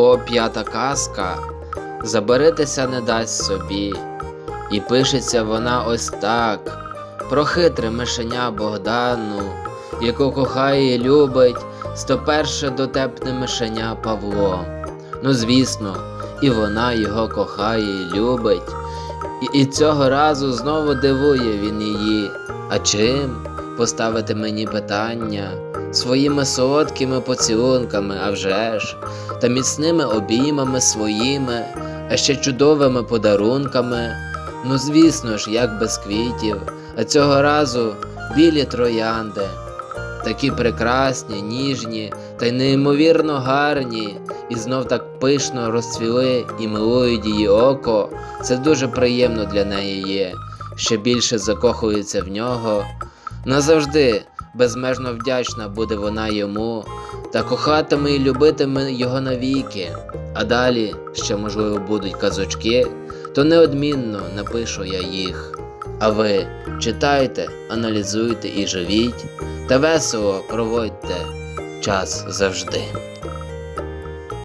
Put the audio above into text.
О, п'ята казка, забаритися не дасть собі. І пишеться вона ось так про хитре мишеня Богдану, яку кохає і любить 101 дотепне мишеня Павло. Ну, звісно, і вона його кохає і любить. І, і цього разу знову дивує він її. А чим? Поставити мені питання своїми солодкими поцілунками, а вже ж, та міцними обіймами своїми, а ще чудовими подарунками. Ну, звісно ж, як без квітів, а цього разу білі троянди, такі прекрасні, ніжні та й неймовірно гарні, і знов так пишно розцвіли і милують її око. Це дуже приємно для неї є, ще більше закохується в нього. Назавжди безмежно вдячна буде вона йому, та кохатиме і любитиме його навіки. А далі, ще можливо будуть казочки, то неодмінно напишу я їх. А ви читайте, аналізуйте і живіть, та весело проводьте час завжди.